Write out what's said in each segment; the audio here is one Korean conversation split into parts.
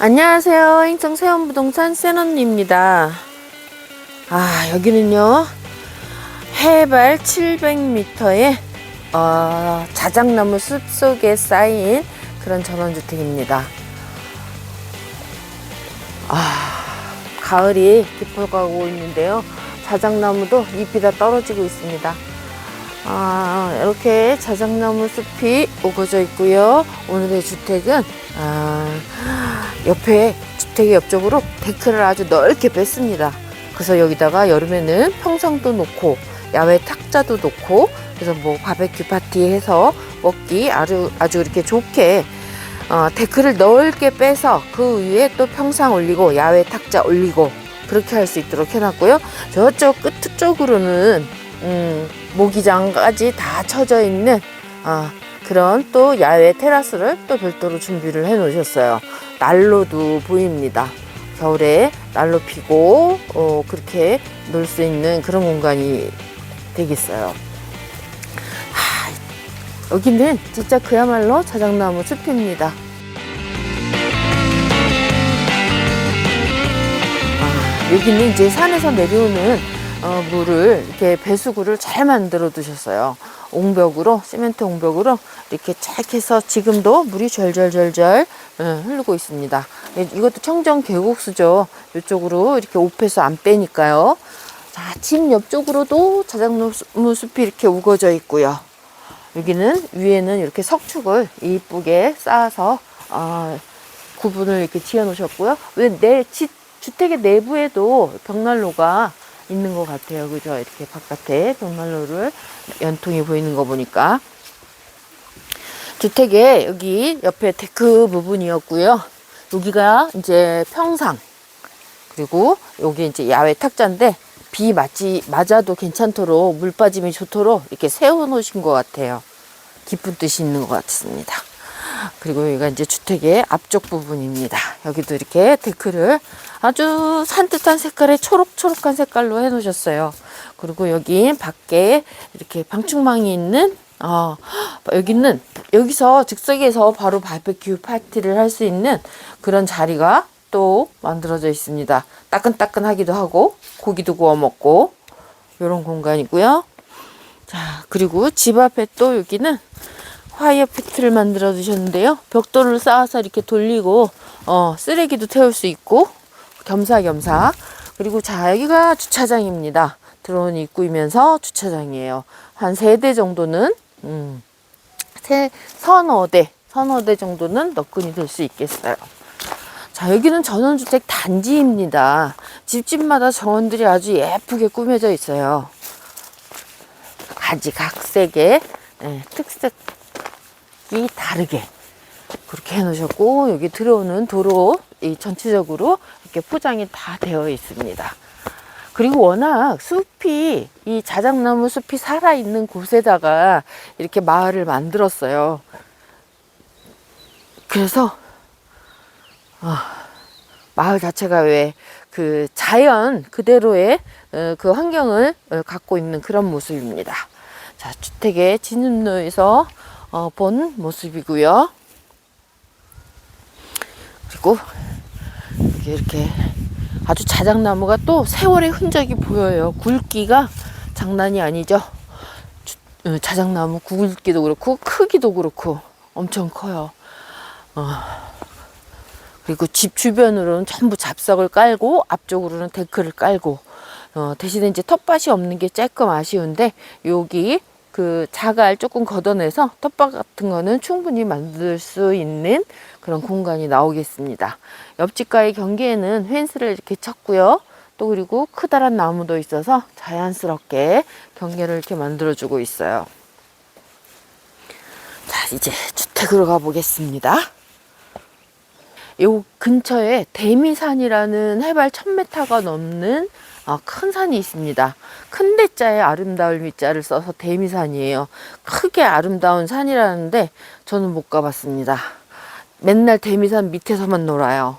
안녕하세요. 인천 세원부동산 세넌입니다. 아, 여기는요. 해발 700m의 어, 자작나무 숲 속에 쌓인 그런 전원주택입니다. 아, 가을이 깊어가고 있는데요. 자작나무도 잎이 다 떨어지고 있습니다. 아, 이렇게 자작나무 숲이 우거져 있고요. 오늘의 주택은 아, 옆에 주택의 옆쪽으로 데크를 아주 넓게 뺐습니다. 그래서 여기다가 여름에는 평상도 놓고 야외 탁자도 놓고 그래서 뭐 바베큐 파티 해서 먹기 아주 아주 이렇게 좋게 어, 데크를 넓게 빼서 그 위에 또 평상 올리고 야외 탁자 올리고 그렇게 할 수 있도록 해놨고요. 저쪽 끝 쪽으로는 음, 모기장까지 다 쳐져 있는 아, 그런 또 야외 테라스를 또 별도로 준비를 해 놓으셨어요. 난로도 보입니다. 겨울에 난로 피고 어, 그렇게 놀 수 있는 그런 공간이 되겠어요. 하, 여기는 진짜 그야말로 자작나무 숲입니다. 아, 여기는 이제 산에서 내려오는 어, 물을 이렇게 배수구를 잘 만들어 두셨어요. 옹벽으로 시멘트 옹벽으로 이렇게 쫙 해서 지금도 물이 절절절절 예, 흐르고 있습니다. 예, 이것도 청정 계곡수죠. 이쪽으로 이렇게 옵해서 안 빼니까요. 자, 집 옆쪽으로도 자작나무 숲이 이렇게 우거져 있고요. 여기는 위에는 이렇게 석축을 이쁘게 쌓아서 어, 구분을 이렇게 지어 놓으셨고요. 왜내 주택의 내부에도 벽난로가 있는 것 같아요. 그죠? 이렇게 바깥에 벽난로를 연통이 보이는 거 보니까. 주택의 여기 옆에 데크 부분이었고요. 여기가 이제 평상. 그리고 여기 이제 야외 탁자인데 비 맞지, 맞아도 괜찮도록 물 빠짐이 좋도록 이렇게 세워 놓으신 것 같아요. 깊은 뜻이 있는 것 같습니다. 그리고 여기가 이제 주택의 앞쪽 부분입니다. 여기도 이렇게 데크를 아주 산뜻한 색깔의 초록초록한 색깔로 해 놓으셨어요. 그리고 여기 밖에 이렇게 방충망이 있는 어, 여기는 여기서 즉석에서 바로 바베큐 파티를 할 수 있는 그런 자리가 또 만들어져 있습니다. 따끈따끈하기도 하고 고기도 구워 먹고 이런 공간이고요. 자 그리고 집 앞에 또 여기는 화이어 피트를 만들어 두셨는데요. 벽돌을 쌓아서 이렇게 돌리고 어, 쓰레기도 태울 수 있고 겸사겸사 그리고 자 여기가 주차장입니다. 들어온 입구이면서 주차장이에요. 한 세 대 정도는 음, 세 서너 대 서너 대 정도는 너끈이 될 수 있겠어요. 자 여기는 전원주택 단지입니다. 집집마다 정원들이 아주 예쁘게 꾸며져 있어요. 가지각색의 네, 특색 이 다르게 그렇게 해놓으셨고 여기 들어오는 도로 이 전체적으로 이렇게 포장이 다 되어 있습니다. 그리고 워낙 숲이 이 자작나무 숲이 살아 있는 곳에다가 이렇게 마을을 만들었어요. 그래서 어, 마을 자체가 왜 그 자연 그대로의 어, 그 환경을 어, 갖고 있는 그런 모습입니다. 자 주택의 진입로에서 어, 본 모습이고요. 그리고 이렇게, 이렇게 아주 자작나무가 또 세월의 흔적이 보여요. 굵기가 장난이 아니죠. 주, 어, 자작나무 굵기도 그렇고 크기도 그렇고 엄청 커요. 어. 그리고 집 주변으로는 전부 잡석을 깔고 앞쪽으로는 데크를 깔고 어, 대신에 이제 텃밭이 없는 게 조금 아쉬운데 여기 그 자갈 조금 걷어내서 텃밭 같은 거는 충분히 만들 수 있는 그런 공간이 나오겠습니다. 옆집과의 경계에는 펜스를 이렇게 쳤고요. 또 그리고 크다란 나무도 있어서 자연스럽게 경계를 이렇게 만들어주고 있어요. 자, 이제 주택으로 가보겠습니다. 요 근처에 대미산이라는 해발 1000m가 넘는 아, 큰 산이 있습니다. 큰 대자에 아름다울 미자를 써서 대미산이에요. 크게 아름다운 산이라는데 저는 못 가봤습니다. 맨날 대미산 밑에서만 놀아요.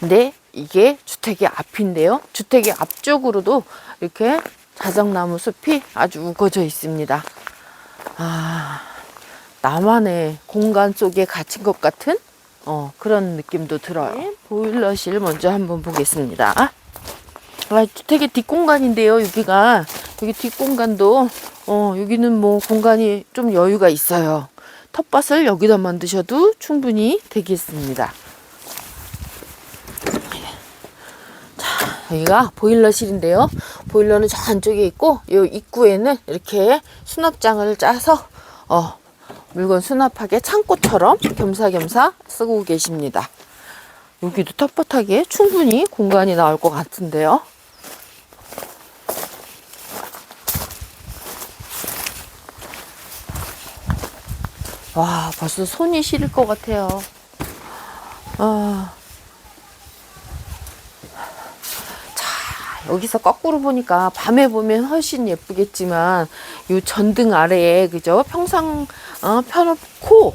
근데 이게 주택의 앞인데요. 주택의 앞쪽으로도 이렇게 자작나무 숲이 아주 우거져 있습니다. 아, 나만의 공간 속에 갇힌 것 같은 어, 그런 느낌도 들어요. 보일러실 먼저 한번 보겠습니다. 아, 되게 뒷공간인데요, 여기가. 여기 뒷공간도, 어, 여기는 뭐 공간이 좀 여유가 있어요. 텃밭을 여기다 만드셔도 충분히 되겠습니다. 여기가 보일러실인데요. 보일러는 저 안쪽에 있고, 이 입구에는 이렇게 수납장을 짜서, 어, 물건 수납하게 창고처럼 겸사겸사 쓰고 계십니다. 여기도 텃밭하기에 충분히 공간이 나올 것 같은데요. 와, 벌써 손이 시릴 것 같아요. 아. 여기서 거꾸로 보니까 밤에 보면 훨씬 예쁘겠지만, 요 전등 아래에, 그죠? 평상, 어, 펴놓고,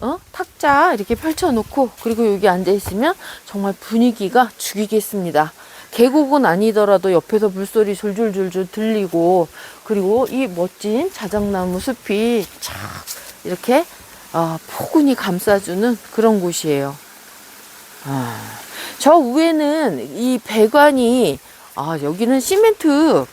어? 탁자 이렇게 펼쳐놓고, 그리고 여기 앉아있으면 정말 분위기가 죽이겠습니다. 계곡은 아니더라도 옆에서 물소리 줄줄줄줄 들리고, 그리고 이 멋진 자작나무 숲이 쫙 이렇게 어, 포근히 감싸주는 그런 곳이에요. 아, 저 위에는 이 배관이 아, 여기는 시멘트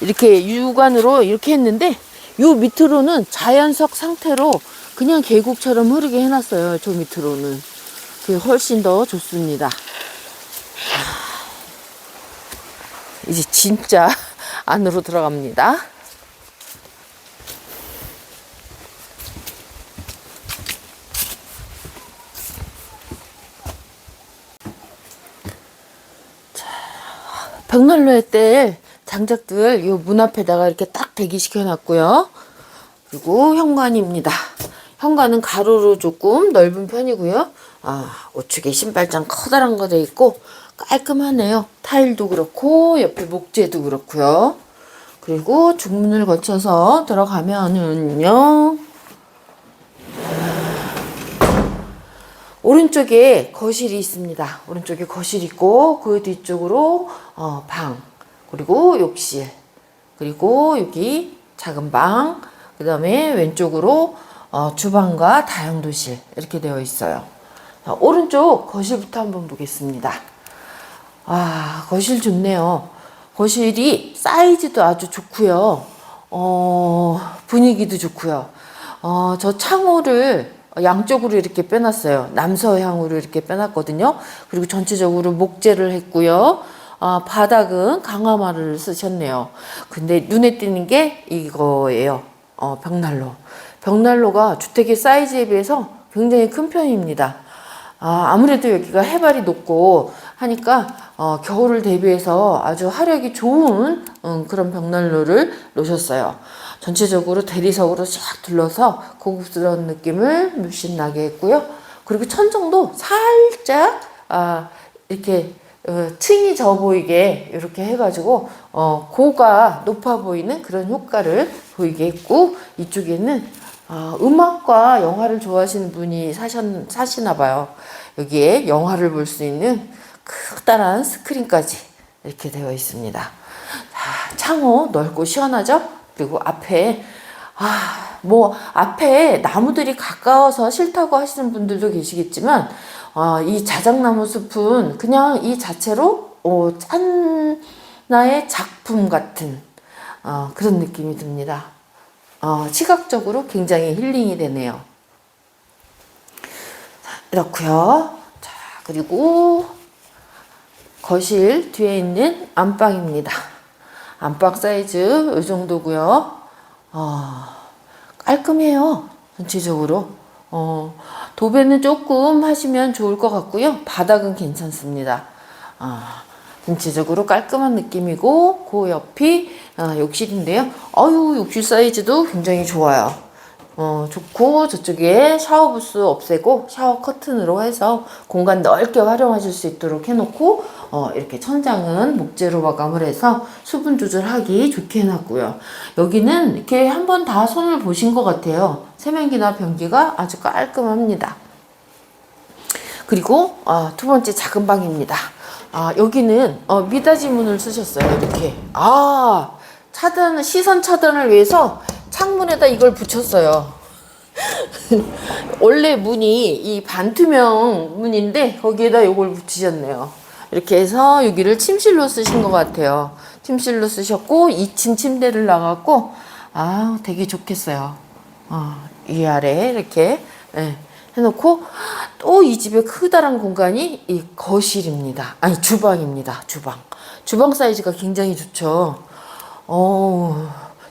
이렇게 유관으로 이렇게 했는데 요 밑으로는 자연석 상태로 그냥 계곡처럼 흐르게 해놨어요. 저 밑으로는 그게 훨씬 더 좋습니다. 아, 이제 진짜 안으로 들어갑니다. 벽난로에 뗄 장작들 요문 앞에다가 이렇게 딱 대기시켜 놨고요. 그리고 현관입니다. 현관은 가로로 조금 넓은 편이고요. 아, 우측에 신발장 커다란 거 돼 있고 깔끔하네요. 타일도 그렇고 옆에 목재도 그렇고요. 그리고 중문을 거쳐서 들어가면은요. 오른쪽에 거실이 있습니다. 오른쪽에 거실 있고 그 뒤쪽으로 어, 방 그리고 욕실 그리고 여기 작은 방 그 다음에 왼쪽으로 어, 주방과 다용도실 이렇게 되어 있어요. 자, 오른쪽 거실부터 한번 보겠습니다. 아 거실 좋네요. 거실이 사이즈도 아주 좋고요. 어, 분위기도 좋고요. 어, 저 창호를 양쪽으로 이렇게 빼놨어요. 남서향으로 이렇게 빼놨거든요. 그리고 전체적으로 목재를 했고요. 아, 바닥은 강화마를 쓰셨네요. 근데 눈에 띄는 게 이거예요. 어, 벽난로. 벽난로가 주택의 사이즈에 비해서 굉장히 큰 편입니다. 아, 아무래도 여기가 해발이 높고 하니까 어, 겨울을 대비해서 아주 화력이 좋은 음, 그런 벽난로를 놓으셨어요. 전체적으로 대리석으로 쫙 둘러서 고급스러운 느낌을 물씬 나게 했고요. 그리고 천정도 살짝 아, 이렇게 어, 층이 져 보이게 이렇게 해가지고 어, 고가 높아 보이는 그런 효과를 보이게 했고 이쪽에는 어, 음악과 영화를 좋아하시는 분이 사셨, 사시나 봐요. 여기에 영화를 볼 수 있는 크다란 스크린까지 이렇게 되어 있습니다. 자, 창호 넓고 시원하죠? 그리고 앞에 아, 뭐 앞에 나무들이 가까워서 싫다고 하시는 분들도 계시겠지만 어, 이 자작나무 숲은 그냥 이 자체로 어, 하나의 작품 같은 어, 그런 느낌이 듭니다. 어, 시각적으로 굉장히 힐링이 되네요. 이렇고요. 자, 그리고 거실 뒤에 있는 안방입니다. 안방 사이즈 이 정도고요. 어, 깔끔해요. 전체적으로. 어, 도배는 조금 하시면 좋을 것 같고요. 바닥은 괜찮습니다. 아, 전체적으로 깔끔한 느낌이고 그 옆이 아, 욕실인데요. 어유 욕실 사이즈도 굉장히 좋아요. 어, 좋고 저쪽에 샤워 부스 없애고 샤워 커튼으로 해서 공간 넓게 활용하실 수 있도록 해놓고 어, 이렇게 천장은 목재로 마감을 해서 수분 조절하기 좋게 해놨고요. 여기는 이렇게 한번 다 손을 보신 것 같아요. 세면기나 변기가 아주 깔끔합니다. 그리고 어, 두 번째 작은 방입니다. 아, 여기는 어, 미닫이 문을 쓰셨어요. 이렇게. 아, 차단 시선 차단을 위해서 창문에다 이걸 붙였어요. 원래 문이 이 반투명 문인데 거기에다 요걸 붙이셨네요. 이렇게 해서 여기를 침실로 쓰신 것 같아요. 침실로 쓰셨고 2층 침대를 나갔고 아 되게 좋겠어요. 어, 이 아래 이렇게 예, 해놓고 또 이 집의 크다란 공간이 이 거실입니다. 아니 주방입니다. 주방. 주방 사이즈가 굉장히 좋죠. 어,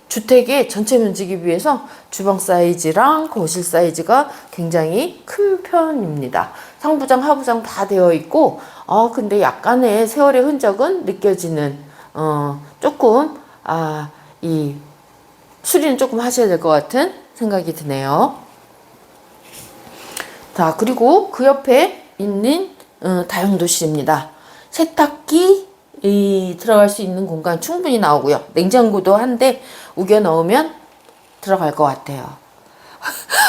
주택의 전체 면적에 비해서 주방 사이즈랑 거실 사이즈가 굉장히 큰 편입니다. 상부장, 하부장 다 되어 있고, 아, 근데 약간의 세월의 흔적은 느껴지는, 어, 조금, 아, 이, 수리는 조금 하셔야 될 것 같은 생각이 드네요. 자, 그리고 그 옆에 있는 어, 다용도실입니다. 세탁기 이, 들어갈 수 있는 공간 충분히 나오고요. 냉장고도 한데 우겨 넣으면 들어갈 것 같아요.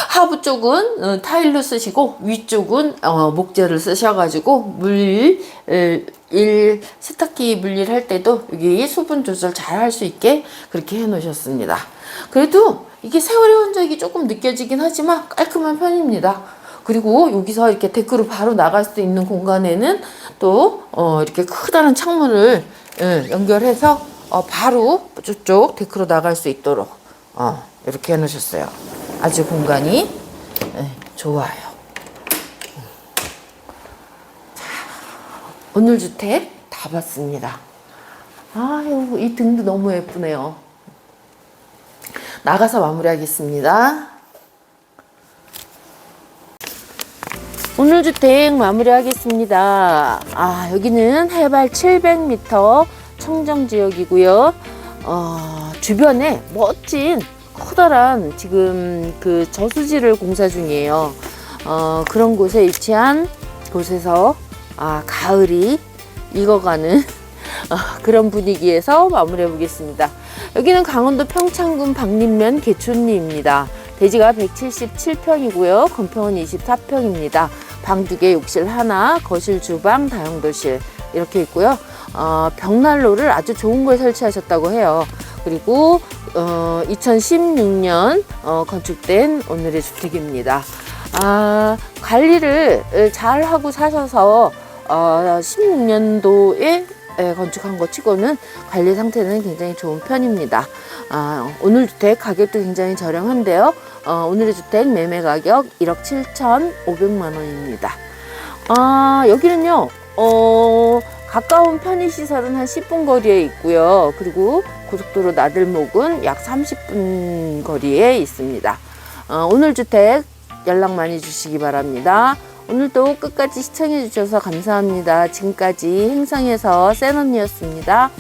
하부 쪽은 어, 타일로 쓰시고 위쪽은 어, 목재를 쓰셔가지고 물, 에, 일, 세탁기 물일 할 때도 여기 수분 조절 잘 할 수 있게 그렇게 해 놓으셨습니다. 그래도 이게 세월의 흔적이 조금 느껴지긴 하지만 깔끔한 편입니다. 그리고 여기서 이렇게 데크로 바로 나갈 수 있는 공간에는 또, 어, 이렇게 크다란 창문을 예, 연결해서 어, 바로 저쪽 데크로 나갈 수 있도록 어, 이렇게 해 놓으셨어요. 아주 공간이 예, 좋아요. 자, 오늘 주택 다 봤습니다. 아유, 이 등도 너무 예쁘네요. 나가서 마무리하겠습니다. 오늘 주택 마무리하겠습니다. 아, 여기는 해발 700m 청정 지역이고요. 어, 주변에 멋진 커다란 지금 그 저수지를 공사 중이에요. 어, 그런 곳에 위치한 곳에서 아, 가을이 익어가는 어, 그런 분위기에서 마무리해 보겠습니다. 여기는 강원도 평창군 박림면 개촌리입니다. 대지가 177평이고요. 건평은 24평입니다. 방 두 개, 욕실 하나, 거실, 주방, 다용도실 이렇게 있고요. 어, 벽난로를 아주 좋은 걸 설치하셨다고 해요. 그리고 어, 2016년 어, 건축된 오늘의 주택입니다. 아, 관리를 잘 하고 사셔서 어, 16년도에 건축한 것 치고는 관리 상태는 굉장히 좋은 편입니다. 아, 오늘 주택 가격도 굉장히 저렴한데요. 어, 오늘의 주택 매매 가격 1억 7,500만 원입니다. 아, 여기는요, 어, 가까운 편의시설은 한 10분 거리에 있고요. 그리고 고속도로 나들목은 약 30분 거리에 있습니다. 어, 오늘 주택 연락 많이 주시기 바랍니다. 오늘도 끝까지 시청해 주셔서 감사합니다. 지금까지 행성에서 센 언니였습니다.